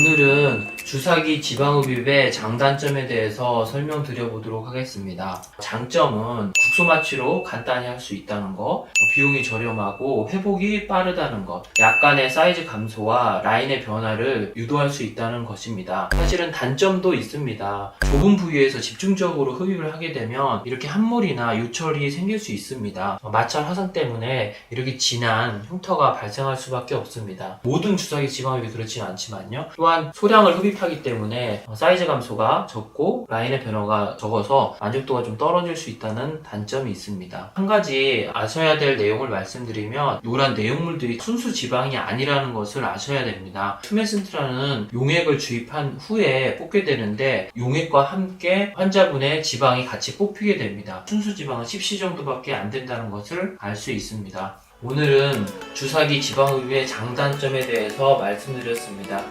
오늘은 주사기 지방흡입의 장단점에 대해서 설명드려보도록 하겠습니다. 장점은 국소 마취로 간단히 할 수 있다는 거, 어, 비용이 저렴하고 회복이 빠르다는 것, 약간의 사이즈 감소와 라인의 변화를 유도할 수 있다는 것입니다. 사실은 단점도 있습니다. 좁은 부위에서 집중적으로 흡입을 하게 되면 이렇게 함몰이나 요철이 생길 수 있습니다. 어, 마찰 화상 때문에 이렇게 진한 흉터가 발생할 수밖에 없습니다. 모든 주사기 지방흡입이 그렇지는 않지만요. 또한 소량을 흡입 하기 때문에 어, 사이즈 감소가 적고 라인의 변화가 적어서 만족도가 좀 떨어질 수 있다는 단점이 있습니다. 한 가지 아셔야 될 내용을 말씀드리면 노란 내용물들이 순수 지방이 아니라는 것을 아셔야 됩니다. 투메슨트라는 용액을 주입한 후에 뽑게 되는데 용액과 함께 환자분의 지방이 같이 뽑히게 됩니다. 순수 지방은 10시 정도밖에 안 된다는 것을 알 수 있습니다. 오늘은 주사기 지방흡입의 장단점에 대해서 말씀드렸습니다.